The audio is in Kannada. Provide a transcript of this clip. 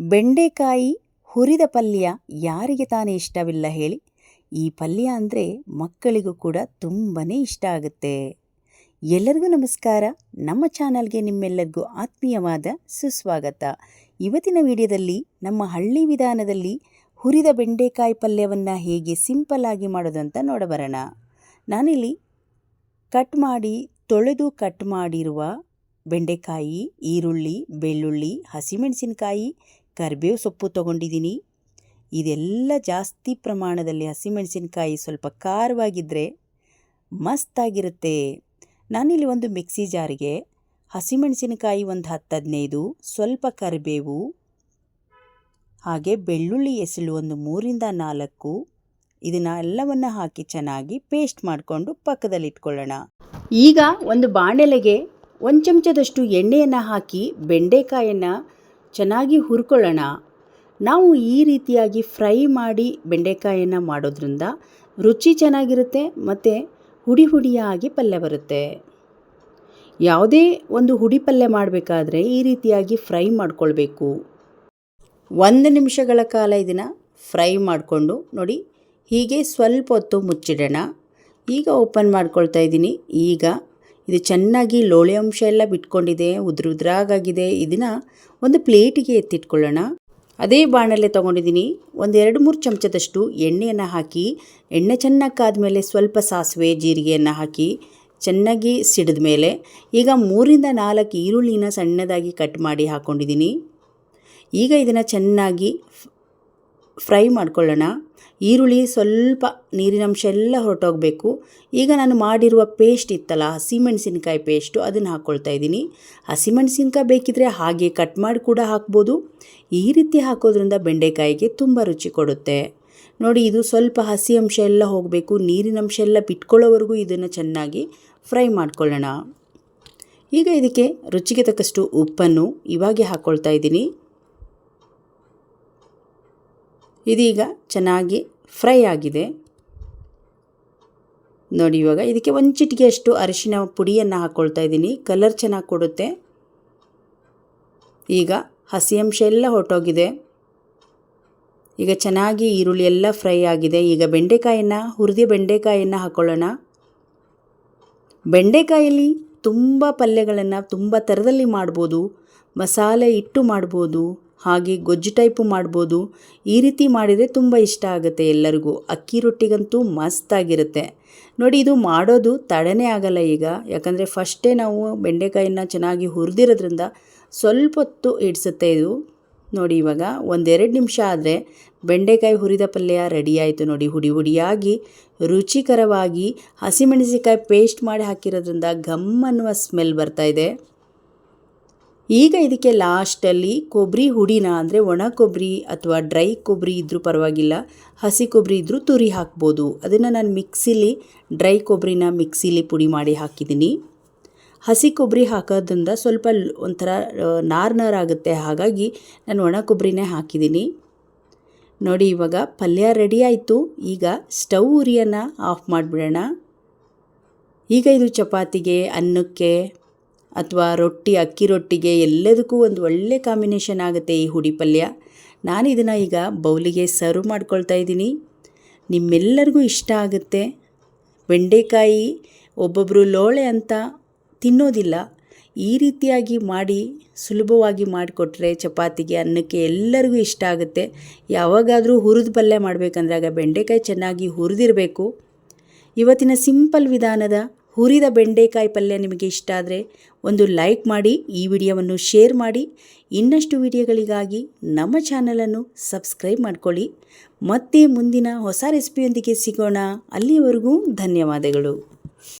ಬೆಂಡೆಕಾಯಿ ಹುರಿದ ಪಲ್ಯ ಯಾರಿಗೆ ತಾನೇ ಇಷ್ಟವಿಲ್ಲ ಹೇಳಿ. ಈ ಪಲ್ಯ ಅಂದರೆ ಮಕ್ಕಳಿಗೂ ಕೂಡ ತುಂಬಾ ಇಷ್ಟ ಆಗುತ್ತೆ. ಎಲ್ಲರಿಗೂ ನಮಸ್ಕಾರ. ನಮ್ಮ ಚಾನಲ್ಗೆ ನಿಮ್ಮೆಲ್ಲರಿಗೂ ಆತ್ಮೀಯವಾದ ಸುಸ್ವಾಗತ. ಇವತ್ತಿನ ವಿಡಿಯೋದಲ್ಲಿ ನಮ್ಮ ಹಳ್ಳಿ ವಿಧಾನದಲ್ಲಿ ಹುರಿದ ಬೆಂಡೆಕಾಯಿ ಪಲ್ಯವನ್ನು ಹೇಗೆ ಸಿಂಪಲ್ ಆಗಿ ಮಾಡೋದು ಅಂತ ನೋಡಬರೋಣ. ನಾನಿಲ್ಲಿ ಕಟ್ ಮಾಡಿ, ತೊಳೆದು ಕಟ್ ಮಾಡಿರುವ ಬೆಂಡೆಕಾಯಿ, ಈರುಳ್ಳಿ, ಬೆಳ್ಳುಳ್ಳಿ, ಹಸಿಮೆಣಸಿನಕಾಯಿ ಕರಿಬೇವು ಸೊಪ್ಪು ತೊಗೊಂಡಿದ್ದೀನಿ. ಇದೆಲ್ಲ ಜಾಸ್ತಿ ಪ್ರಮಾಣದಲ್ಲಿ ಹಸಿಮೆಣಸಿನಕಾಯಿ ಸ್ವಲ್ಪ ಖಾರವಾಗಿದ್ದರೆ ಮಸ್ತಾಗಿರುತ್ತೆ. ನಾನಿಲ್ಲಿ ಒಂದು ಮಿಕ್ಸಿ ಜಾರಿಗೆ ಹಸಿಮೆಣಸಿನಕಾಯಿ ಒಂದು ಹತ್ತು ಹದಿನೈದು ಸ್ವಲ್ಪ ಕರಿಬೇವು, ಹಾಗೆ ಬೆಳ್ಳುಳ್ಳಿ ಎಸಳು ಒಂದು ಮೂರಿಂದ ನಾಲ್ಕು, ಇದನ್ನ ಎಲ್ಲವನ್ನು ಹಾಕಿ ಚೆನ್ನಾಗಿ ಪೇಸ್ಟ್ ಮಾಡಿಕೊಂಡು ಪಕ್ಕದಲ್ಲಿ ಇಟ್ಕೊಳ್ಳೋಣ ಈಗ ಒಂದು ಬಾಣಲೆಗೆ ಒಂದು ಚಮಚದಷ್ಟು ಎಣ್ಣೆಯನ್ನು ಹಾಕಿ ಬೆಂಡೆಕಾಯನ್ನು ಚೆನ್ನಾಗಿ ಹುರ್ಕೊಳ್ಳೋಣ. ನಾವು ಈ ರೀತಿಯಾಗಿ ಫ್ರೈ ಮಾಡಿ ಬೆಂಡೆಕಾಯನ್ನು ಮಾಡೋದ್ರಿಂದ ರುಚಿ ಚೆನ್ನಾಗಿರುತ್ತೆ ಮತ್ತು ಹುಡಿ ಹುಡಿಯಾಗಿ ಪಲ್ಯ ಬರುತ್ತೆ. ಯಾವುದೇ ಒಂದು ಹುಡಿ ಪಲ್ಯ ಮಾಡಬೇಕಾದ್ರೆ ಈ ರೀತಿಯಾಗಿ ಫ್ರೈ ಮಾಡ್ಕೊಳ್ಬೇಕು. ಒಂದು ನಿಮಿಷಗಳ ಕಾಲ ಇದನ್ನು ಫ್ರೈ ಮಾಡಿಕೊಂಡು ನೋಡಿ ಹೀಗೆ ಸ್ವಲ್ಪ ಹೊತ್ತು ಮುಚ್ಚಿಡೋಣ. ಈಗ ಓಪನ್ ಮಾಡ್ಕೊಳ್ತಾ ಇದ್ದೀನಿ. ಈಗ ಇದು ಚೆನ್ನಾಗಿ ಲೋಳೆ ಅಂಶ ಎಲ್ಲ ಬಿಟ್ಕೊಂಡಿದೆ, ಉದ್ರ ಉದ್ರಾಗಾಗಿದೆ. ಇದನ್ನು ಒಂದು ಪ್ಲೇಟಿಗೆ ಎತ್ತಿಟ್ಕೊಳ್ಳೋಣ. ಅದೇ ಬಾಣಲೆ ತೊಗೊಂಡಿದ್ದೀನಿ. ಒಂದು ಎರಡು ಮೂರು ಚಮಚದಷ್ಟು ಎಣ್ಣೆಯನ್ನು ಹಾಕಿ, ಎಣ್ಣೆ ಚೆನ್ನಾಗಿ ಕಾದ್ಮೇಲೆ ಸ್ವಲ್ಪ ಸಾಸಿವೆ, ಜೀರಿಗೆಯನ್ನು ಹಾಕಿ ಚೆನ್ನಾಗಿ ಸಿಡಿದ ಮೇಲೆ ಈಗ ಮೂರಿಂದ ನಾಲ್ಕು ಈರುಳ್ಳಿನ ಸಣ್ಣದಾಗಿ ಕಟ್ ಮಾಡಿ ಹಾಕ್ಕೊಂಡಿದ್ದೀನಿ ಈಗ ಇದನ್ನು ಚೆನ್ನಾಗಿ ಫ್ರೈ ಮಾಡ್ಕೊಳ್ಳೋಣ. ಈರುಳ್ಳಿ ಸ್ವಲ್ಪ ನೀರಿನಂಶ ಎಲ್ಲ ಹೊರಟೋಗಬೇಕು. ಈಗ ನಾನು ಮಾಡಿರುವ ಪೇಸ್ಟ್ ಇತ್ತಲ್ಲ, ಹಸಿಮೆಣಸಿನ್ಕಾಯಿ ಪೇಸ್ಟು, ಅದನ್ನು ಹಾಕ್ಕೊಳ್ತಾ ಇದ್ದೀನಿ. ಹಸಿಮೆಣಸಿನ್ಕಾಯಿ ಬೇಕಿದ್ರೆ ಹಾಗೆ ಕಟ್ ಮಾಡಿ ಕೂಡ ಹಾಕ್ಬೋದು. ಈ ರೀತಿ ಹಾಕೋದ್ರಿಂದ ಬೆಂಡೆಕಾಯಿಗೆ ತುಂಬ ರುಚಿ ಕೊಡುತ್ತೆ. ನೋಡಿ, ಇದು ಸ್ವಲ್ಪ ಹಸಿ ಅಂಶ ಎಲ್ಲ ಹೋಗಬೇಕು. ನೀರಿನಂಶ ಎಲ್ಲ ಬಿಟ್ಕೊಳ್ಳೋವರೆಗೂ ಇದನ್ನು ಚೆನ್ನಾಗಿ ಫ್ರೈ ಮಾಡ್ಕೊಳ್ಳೋಣ. ಈಗ ಇದಕ್ಕೆ ರುಚಿಗೆ ತಕ್ಕಷ್ಟು ಉಪ್ಪನ್ನು ಇವಾಗೆ ಹಾಕ್ಕೊಳ್ತಾ ಇದ್ದೀನಿ. ಇದೀಗ ಚೆನ್ನಾಗಿ ಫ್ರೈ ಆಗಿದೆ. ನೋಡಿ ಇವಾಗ ಇದಕ್ಕೆ ಒಂದು ಚಿಟಿಕೆಯಷ್ಟು ಅರಿಶಿನ ಪುಡಿಯನ್ನು ಹಾಕ್ಕೊಳ್ತಾ ಇದ್ದೀನಿ. ಕಲರ್ ಚೆನ್ನಾಗಿ ಕೊಡುತ್ತೆ. ಈಗ ಹಸಿ ಅಂಶ ಎಲ್ಲ ಹೊರಟೋಗಿದೆ. ಈಗ ಚೆನ್ನಾಗಿ ಈರುಳ್ಳಿ ಎಲ್ಲ ಫ್ರೈ ಆಗಿದೆ. ಈಗ ಬೆಂಡೆಕಾಯನ್ನು, ಹುರಿದ ಬೆಂಡೆಕಾಯನ್ನು ಹಾಕ್ಕೊಳ್ಳೋಣ ಬೆಂಡೆಕಾಯಲ್ಲಿ ತುಂಬ ಪಲ್ಯಗಳನ್ನು ತುಂಬ ಥರದಲ್ಲಿ ಮಾಡ್ಬೋದು. ಮಸಾಲೆ ಇಟ್ಟು ಮಾಡ್ಬೋದು. ಹಾಗೆ ಗೊಜ್ಜು ಟೈಪು ಮಾಡ್ಬೋದು. ಈ ರೀತಿ ಮಾಡಿದರೆ ತುಂಬ ಇಷ್ಟ ಆಗುತ್ತೆ ಎಲ್ಲರಿಗೂ. ಅಕ್ಕಿ ರೊಟ್ಟಿಗಂತೂ ಮಸ್ತಾಗಿರುತ್ತೆ ನೋಡಿ, ಇದು ಮಾಡೋದು ತಡನೇ ಆಗಲ್ಲ ಈಗ. ಯಾಕಂದರೆ ಫಸ್ಟೇ ನಾವು ಬೆಂಡೆಕಾಯಿನ ಚೆನ್ನಾಗಿ ಹುರಿದಿರೋದ್ರಿಂದ ಸ್ವಲ್ಪ ಹೊತ್ತು ಹಿಡಿಸುತ್ತೆ ಇದು. ನೋಡಿ, ಇವಾಗ ಒಂದೆರಡು ನಿಮಿಷ ಆದರೆ ಬೆಂಡೆಕಾಯಿ ಹುರಿದ ಪಲ್ಯ ರೆಡಿ ಆಯಿತು ನೋಡಿ. ಹುಡಿ ಹುಡಿಯಾಗಿ, ರುಚಿಕರವಾಗಿ ಹಸಿಮೆಣಸಿಕಾಯಿ ಪೇಸ್ಟ್ ಮಾಡಿ ಹಾಕಿರೋದ್ರಿಂದ ಘಮ್ ಅನ್ನುವ ಸ್ಮೆಲ್ ಬರ್ತಾಯಿದೆ ಈಗ ಇದಕ್ಕೆ ಲಾಸ್ಟಲ್ಲಿ ಕೊಬ್ಬರಿ ಹುಡಿನ ಅಂದರೆ ಒಣ ಕೊಬ್ಬರಿ ಅಥವಾ ಡ್ರೈ ಕೊಬ್ಬರಿ ಇದ್ದರೂ ಪರವಾಗಿಲ್ಲ, ಹಸಿ ಕೊಬ್ಬರಿ ಇದ್ದರೂ ತುರಿ ಹಾಕ್ಬೋದು. ಅದನ್ನು ನಾನು ಮಿಕ್ಸಿಲಿ, ಡ್ರೈ ಕೊಬ್ಬರಿನ ಮಿಕ್ಸಿಲಿ ಪುಡಿ ಮಾಡಿ ಹಾಕಿದ್ದೀನಿ. ಹಸಿ ಕೊಬ್ಬರಿ ಹಾಕೋದ್ರಿಂದ ಸ್ವಲ್ಪ ಒಂಥರ ನಾರ್ ಆಗುತ್ತೆ. ಹಾಗಾಗಿ ನಾನು ಒಣ ಕೊಬ್ಬರಿನೇ ಹಾಕಿದ್ದೀನಿ. ನೋಡಿ ಇವಾಗ ಪಲ್ಯ ರೆಡಿ ಆಯಿತು. ಈಗ ಸ್ಟವ್ ಉರಿಯನ್ನು ಆಫ್ ಮಾಡಿಬಿಡೋಣ. ಈಗ ಇದು ಚಪಾತಿಗೆ, ಅನ್ನಕ್ಕೆ ಅಥವಾ ರೊಟ್ಟಿ, ಅಕ್ಕಿ ರೊಟ್ಟಿಗೆ ಎಲ್ಲದಕ್ಕೂ ಒಂದು ಒಳ್ಳೆ ಕಾಂಬಿನೇಷನ್ ಆಗುತ್ತೆ ಈ ಹುಡಿ ಪಲ್ಯ. ನಾನು ಇದನ್ನು ಈಗ ಬೌಲಿಗೆ ಸರ್ವ್ ಮಾಡ್ಕೊಳ್ತಾ ಇದ್ದೀನಿ. ನಿಮ್ಮೆಲ್ಲರಿಗೂ ಇಷ್ಟ ಆಗುತ್ತೆ. ಬೆಂಡೆಕಾಯಿ ಒಬ್ಬೊಬ್ಬರು ಲೋಳೆ ಅಂತ ತಿನ್ನೋದಿಲ್ಲ. ಈ ರೀತಿಯಾಗಿ ಮಾಡಿ, ಸುಲಭವಾಗಿ ಮಾಡಿಕೊಟ್ರೆ ಚಪಾತಿಗೆ, ಅನ್ನಕ್ಕೆ ಎಲ್ಲರಿಗೂ ಇಷ್ಟ ಆಗುತ್ತೆ. ಯಾವಾಗಾದರೂ ಹುರಿದು ಪಲ್ಯ ಮಾಡಬೇಕಂದ್ರಾಗ ಬೆಂಡೆಕಾಯಿ ಚೆನ್ನಾಗಿ ಹುರಿದಿರಬೇಕು. ಇವತ್ತಿನ ಸಿಂಪಲ್ ವಿಧಾನದ ಹುರಿದ ಬೆಂಡೆಕಾಯಿ ಪಲ್ಯ ನಿಮಗೆ ಇಷ್ಟ ಆದರೆ ಒಂದು ಲೈಕ್ ಮಾಡಿ, ಈ ವಿಡಿಯೋವನ್ನು ಶೇರ್ ಮಾಡಿ. ಇನ್ನಷ್ಟು ವಿಡಿಯೋಗಳಿಗಾಗಿ ನಮ್ಮ ಚಾನಲನ್ನು ಸಬ್ಸ್ಕ್ರೈಬ್ ಮಾಡಿಕೊಳ್ಳಿ. ಮತ್ತೆ ಮುಂದಿನ ಹೊಸ ರೆಸಿಪಿಯೊಂದಿಗೆ ಸಿಗೋಣ. ಅಲ್ಲಿಯವರೆಗೂ ಧನ್ಯವಾದಗಳು.